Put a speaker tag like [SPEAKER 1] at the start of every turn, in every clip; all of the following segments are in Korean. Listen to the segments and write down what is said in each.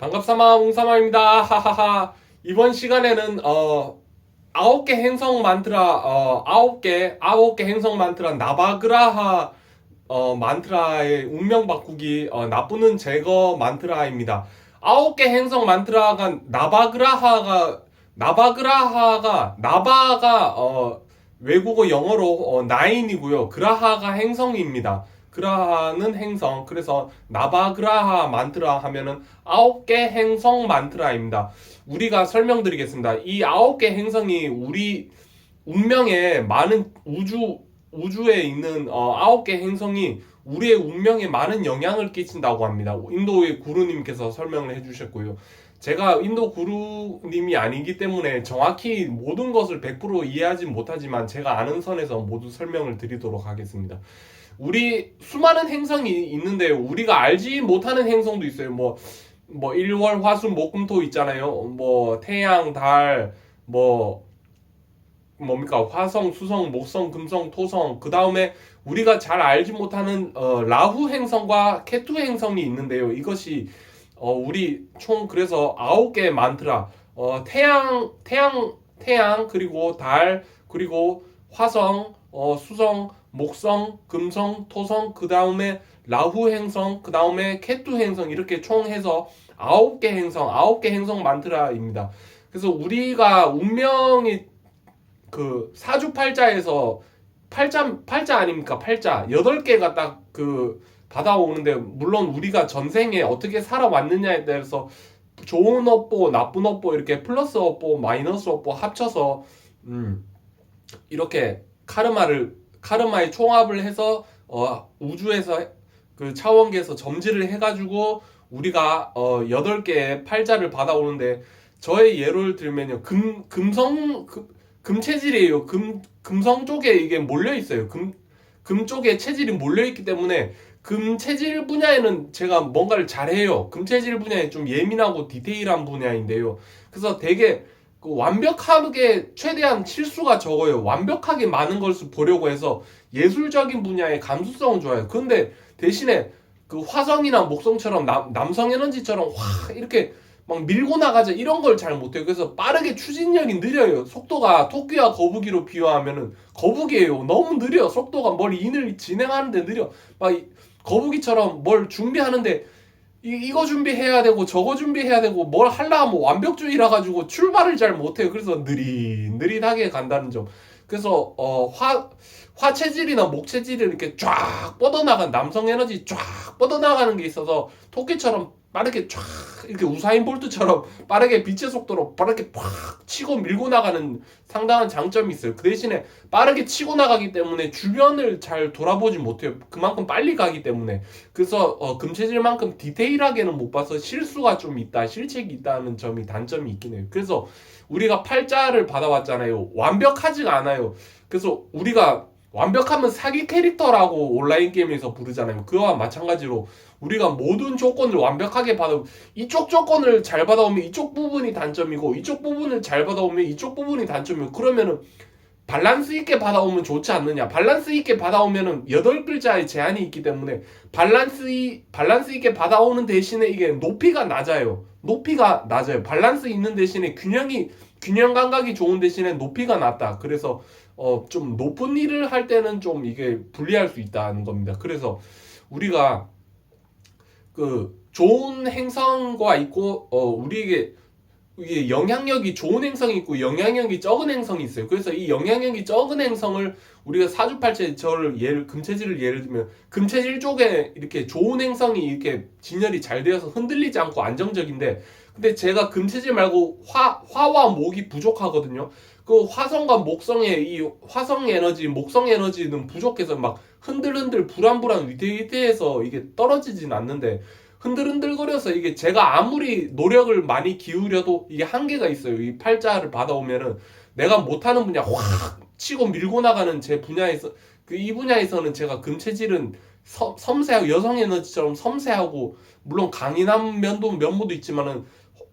[SPEAKER 1] 반갑사마 웅사마입니다. 하하하. 이번 시간에는 어 아홉 개 행성 만트라 어 아홉 개 아홉 개 행성 만트라 나바그라하 어 만트라의 운명 바꾸기 어 나쁘는 제거 만트라입니다. 아홉 개 행성 만트라가 나바그라하가 나바그라하가 나바가 어 외국어 영어로 어 나인이고요. 그라하가 행성입니다. 그라하는 행성. 그래서 나바그라하 만트라 하면은 아홉 개 행성 만트라입니다. 우리가 설명드리겠습니다. 이 아홉 개 행성이 우리 운명에 많은 우주 우주에 있는 어, 아홉 개 행성이 우리의 운명에 많은 영향을 끼친다고 합니다. 인도의 구루님께서 설명을 해주셨고요. 제가 인도 구루님이 아니기 때문에 정확히 모든 것을 100% 이해하지 못하지만 제가 아는 선에서 모두 설명을 드리도록 하겠습니다. 우리 수많은 행성이 있는데 우리가 알지 못하는 행성도 있어요. 뭐, 뭐, 일월, 화수, 목금토 있잖아요. 뭐, 태양, 달, 뭐, 뭡니까? 화성, 수성, 목성, 금성, 토성. 그 다음에 우리가 잘 알지 못하는 어, 라후 행성과 케투 행성이 있는데요. 이것이 어, 우리 총 그래서 아홉 개 만트라. 어, 태양, 태양, 태양 그리고 달 그리고 화성, 어, 수성, 목성, 금성, 토성, 그 다음에 라후 행성, 그 다음에 케투 행성 이렇게 총 해서 아홉 개 행성, 아홉 개 행성 만트라입니다. 그래서 우리가 운명이 그 사주팔자에서 팔자 팔자 아닙니까? 팔자 여덟 개가 딱 그 받아오는데 물론 우리가 전생에 어떻게 살아왔느냐에 대해서 좋은 업보, 나쁜 업보 이렇게 플러스 업보, 마이너스 업보 합쳐서 음 이렇게 카르마를 카르마의 총합을 해서 어 우주에서 그 차원계에서 점지를 해가지고 우리가 어 여덟 개의 팔자를 받아오는데 저의 예를 들면요. 금 금성 금, 금 체질이에요. 금 금성 쪽에 이게 몰려 있어요. 금 금 쪽에 체질이 몰려 있기 때문에 금 체질 분야에는 제가 뭔가를 잘해요. 금 체질 분야에 좀 예민하고 디테일한 분야인데요. 그래서 되게 그 완벽하게 최대한 실수가 적어요. 완벽하게 많은 것을 보려고 해서 예술적인 분야의 감수성은 좋아요. 근데 대신에 그 화성이나 목성처럼 남, 남성 에너지처럼 확 이렇게 막 밀고 나가자 이런 걸 잘 못해요. 그래서 빠르게 추진력이 느려요. 속도가 토끼와 거북이로 비유하면은 거북이에요. 너무 느려. 속도가 뭘 인을 진행하는데 느려. 막 이- 거북이처럼 뭘 준비하는데 이, 이거 준비해야 되고 저거 준비해야 되고 뭘 하려 하면 완벽주의라 가지고 출발을 잘 못해요. 그래서 느릿느릿하게 간다는 점. 그래서 어 화 화체질이나 목체질이 이렇게 쫙 뻗어나간 남성 에너지 쫙 뻗어나가는 게 있어서 토끼처럼 빠르게 쫙 이렇게 우사인 볼트처럼 빠르게 빛의 속도로 빠르게 팍 치고 밀고 나가는 상당한 장점이 있어요. 그 대신에 빠르게 치고 나가기 때문에 주변을 잘 돌아보지 못해요. 그만큼 빨리 가기 때문에. 그래서 어, 금체질만큼 디테일하게는 못 봐서 실수가 좀 있다, 실책이 있다는 점이 단점이 있긴 해요. 그래서 우리가 팔자를 받아왔잖아요. 완벽하지가 않아요. 그래서 우리가 완벽하면 사기 캐릭터라고 온라인 게임에서 부르잖아요. 그와 마찬가지로 우리가 모든 조건을 완벽하게 받아 이쪽 조건을 잘 받아오면 이쪽 부분이 단점이고 이쪽 부분을 잘 받아오면 이쪽 부분이 단점이고 그러면은 밸런스 있게 받아오면 좋지 않느냐? 밸런스 있게 받아오면은 여덟 글자의 제한이 있기 때문에 밸런스 이 밸런스 있게 받아오는 대신에 이게 높이가 낮아요. 높이가 낮아요. 밸런스 있는 대신에 균형이 균형 감각이 좋은 대신에 높이가 낮다. 그래서 어 좀 높은 일을 할 때는 좀 이게 불리할 수 있다는 겁니다. 그래서 우리가 그 좋은 행성과 있고 어 우리에게 이게 영향력이 좋은 행성이 있고 영향력이 적은 행성이 있어요. 그래서 이 영향력이 적은 행성을 우리가 사주팔자에 저를 예를 금체질을 예를 들면 금체질 쪽에 이렇게 좋은 행성이 이렇게 진열이 잘 되어서 흔들리지 않고 안정적인데 근데 제가 금체질 말고 화 화와 목이 부족하거든요. 그 화성과 목성의 이 화성 에너지, 목성 에너지는 부족해서 막 흔들흔들 불안불안 위태위태해서 이게 떨어지진 않는데 흔들흔들거려서 이게 제가 아무리 노력을 많이 기울여도 이게 한계가 있어요. 이 팔자를 받아오면은 내가 못하는 분야 확 치고 밀고 나가는 제 분야에서 그 이 분야에서는 제가 금체질은 섬, 섬세하고 여성 에너지처럼 섬세하고 물론 강인한 면도 면모도 있지만은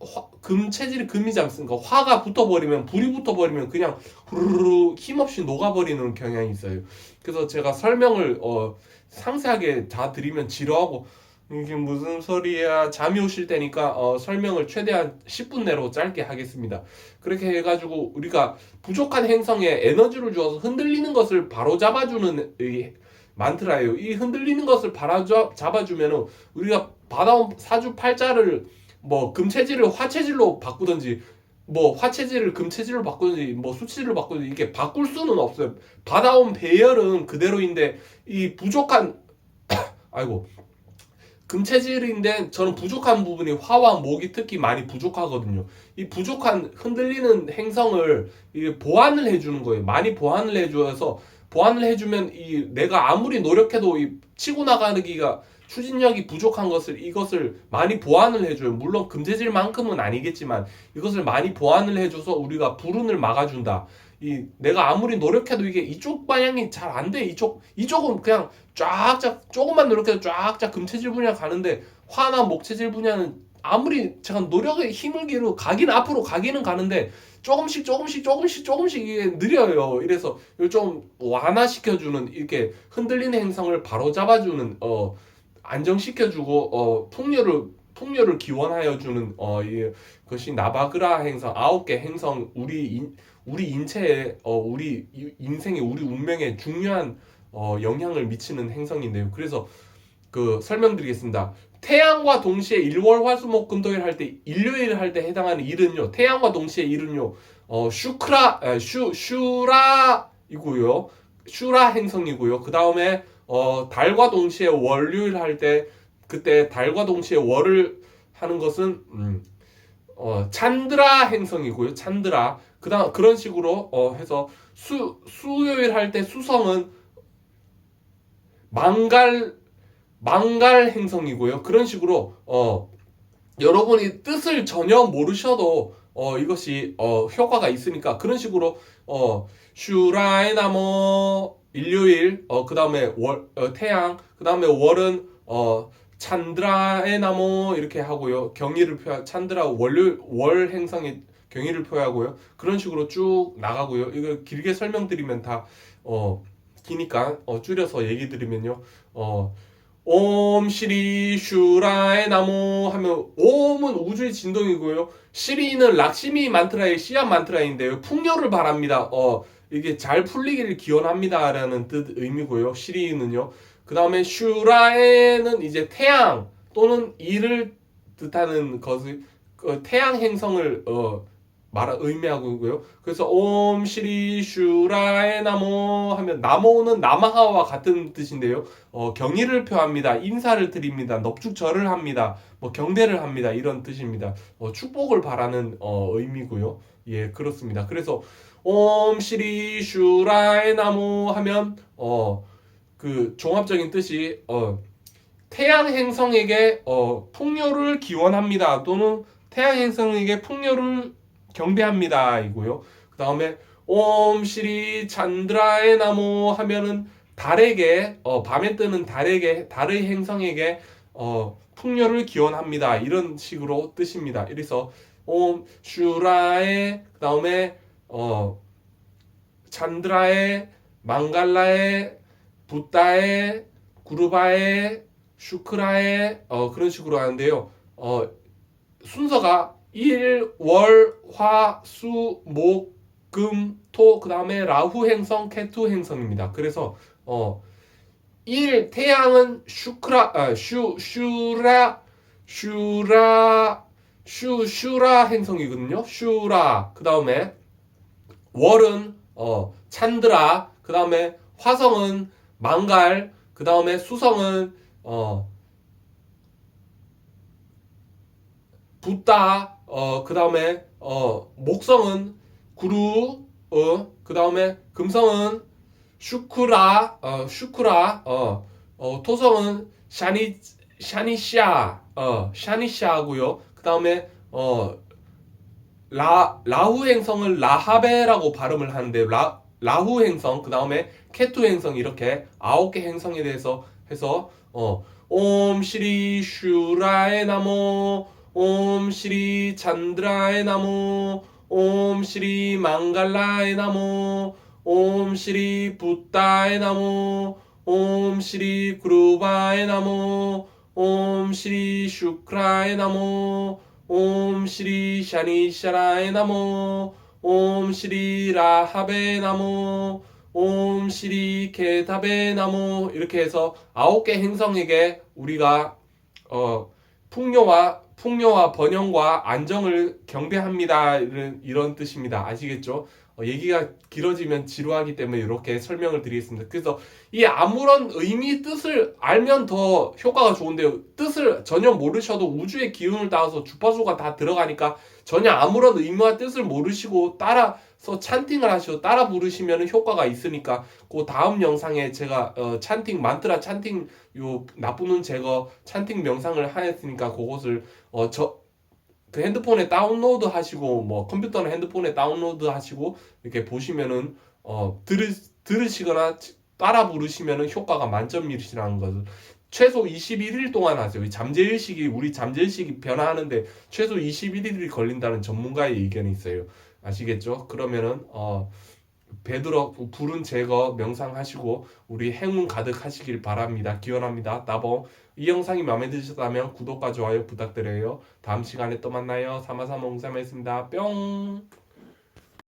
[SPEAKER 1] 화, 금 체질이 금이지 않습니까? 화가 붙어버리면 불이 붙어버리면 그냥 후루루 힘없이 녹아버리는 경향이 있어요. 그래서 제가 설명을 어, 상세하게 다 드리면 지루하고 이게 무슨 소리야? 잠이 오실 때니까 어, 설명을 최대한 10분 내로 짧게 하겠습니다. 그렇게 해가지고 우리가 부족한 행성에 에너지를 주어서 흔들리는 것을 바로 잡아주는 이 만트라예요. 이 흔들리는 것을 바로 잡아주면은 우리가 받아온 사주 팔자를 뭐 금체질을 화체질로 바꾸든지 뭐 화체질을 금체질로 바꾸든지 뭐 수치질로 바꾸든지 이게 바꿀 수는 없어요. 받아온 배열은 그대로인데 이 부족한 아이고 금체질인데 저는 부족한 부분이 화와 목이 특히 많이 부족하거든요. 이 부족한 흔들리는 행성을 보완을 해주는 거예요. 많이 보완을 해줘서 보완을 해주면 이 내가 아무리 노력해도 이 치고 나가기가 추진력이 부족한 것을 이것을 많이 보완을 해줘요. 물론 금재질만큼은 아니겠지만 이것을 많이 보완을 해줘서 우리가 불운을 막아준다. 이 내가 아무리 노력해도 이게 이쪽 방향이 잘 안 돼. 이쪽 이쪽은 그냥 쫙쫙 조금만 노력해도 쫙쫙 금체질 분야 가는데 화나 목체질 분야는 아무리 제가 노력에 힘을 기로 가긴 앞으로 가기는 가는데 조금씩 조금씩 조금씩 조금씩 이게 느려요. 이래서 좀 완화시켜주는 이렇게 흔들리는 행성을 바로 잡아주는 어 안정시켜주고 어 풍요를 풍요를 기원하여 주는 어 이 것이 나바그라 행성 아홉 개 행성 우리 인, 우리 인체에 어 우리 인생에 우리 운명에 중요한 어 영향을 미치는 행성인데요. 그래서 그 설명드리겠습니다. 태양과 동시에 일월 화수목 금토일 할 때 일요일 할 때 해당하는 일은요. 태양과 동시에 일은요. 어 슈크라 아, 슈 슈라이고요. 슈라 행성이고요. 그 다음에 어 달과 동시에 월요일 할 때 그때 달과 동시에 월을 하는 것은 음, 어 찬드라 행성이고요. 찬드라 그다음 그런 식으로 어 해서 수 수요일 할 때 수성은 망갈 망갈 행성이고요. 그런 식으로 어 여러분이 뜻을 전혀 모르셔도 어 이것이 어 효과가 있으니까 그런 식으로 어 슈라이나모 일요일 어 그 다음에 월 어, 태양 그 다음에 월은 어 찬드라의 나무 이렇게 하고요. 경의를 표 찬드라 월요 월 행성의 경의를 표하고요. 그런 식으로 쭉 나가고요. 이거 길게 설명드리면 다 어 기니까 어 줄여서 얘기 드리면요. 어 옴 시리 슈라의 나무 하면 옴은 우주의 진동이고요. 시리는 락시미 만트라의 시암 만트라인데요. 풍요를 바랍니다. 어 이게 잘 풀리기를 기원합니다라는 뜻 의미고요. 시리는요. 그 다음에 슈라에는 이제 태양 또는 이를 뜻하는 것을 그 태양 행성을 어, 말 의미하고요. 그래서 옴 시리 슈라에 나모 하면 나모는 나마하와 같은 뜻인데요. 어, 경의를 표합니다. 인사를 드립니다. 넙죽절을 합니다. 뭐 경대를 합니다. 이런 뜻입니다. 어, 축복을 바라는 어, 의미고요. 예, 그렇습니다. 그래서 옴 시리 슈라에 나모 하면 어 그 종합적인 뜻이 어 태양 행성에게 어 풍요를 기원합니다. 또는 태양 행성에게 풍요를 경배합니다. 이고요. 그 다음에 옴 시리 찬드라의 나무 하면은 달에게 어 밤에 뜨는 달에게 달의 행성에게 어 풍요를 기원합니다. 이런 식으로 뜻입니다. 이래서 옴 슈라의 그 다음에 어 찬드라의 망갈라의 붓다의 구르바의 슈크라의 어 그런 식으로 하는데요. 어 순서가 일, 월, 화, 수, 목, 금, 토, 그 다음에 라후 행성, 케투 행성입니다. 그래서 어, 일 태양은 슈크라, 아, 슈, 슈라, 슈라, 슈, 슈라 행성이거든요. 슈라. 그 다음에 월은 어, 찬드라. 그 다음에 화성은 망갈. 그 다음에 수성은 어, 붓다. 어, 그 다음에 어, 목성은 구루. 어, 그 다음에 금성은 슈크라. 어, 슈크라. 어, 어, 토성은 샤니 샤니샤. 어, 샤니샤고요. 그 다음에 어 라, 라후 행성을 라하베라고 발음을 하는데 라, 라후 행성 그 다음에 케투 행성 이렇게 아홉 개 행성에 대해서 해서 어, 옴 시리 슈라의 나무 옴 시리 찬드라의 나무 옴 시리 망갈라의 나무 옴 시리 붓다의 나무 옴 시리 그루바의 나무 옴 시리 슈크라에 나모 옴 시리 샤니 샤라에 나모 옴 시리 라하베 나모 옴 시리 케타베 나모 이렇게 해서 아홉 개 행성에게 우리가 어 풍요와 풍요와 번영과 안정을 경배합니다 이런, 이런 뜻입니다 아시겠죠? 어, 얘기가 길어지면 지루하기 때문에 이렇게 설명을 드리겠습니다. 그래서 이 아무런 의미 뜻을 알면 더 효과가 좋은데요. 뜻을 전혀 모르셔도 우주의 기운을 따라서 주파수가 다 들어가니까 전혀 아무런 의미와 뜻을 모르시고 따라 서 찬팅을 하시고 따라 부르시면 효과가 있으니까 그 다음 영상에 제가 어, 찬팅 만트라 찬팅 요 나쁜 운 제거 찬팅 명상을 하였으니까 그것을 어, 저 그 핸드폰에 다운로드 하시고 뭐 컴퓨터나 핸드폰에 다운로드 하시고 이렇게 보시면은 어 들으 들으시거나 따라 부르시면은 효과가 만점이시라는 것을 최소 21일 동안 하세요. 이 잠재의식이 우리 잠재의식이 변화하는데 최소 21일이 걸린다는 전문가의 의견이 있어요. 아시겠죠? 그러면은 어 베드로 불은 제거 명상하시고 우리 행운 가득하시길 바랍니다. 기원합니다. 나봉 이 영상이 마음에 드셨다면 구독과 좋아요 부탁드려요. 다음 시간에 또 만나요. 사마사마 옹삼했습니다. 뿅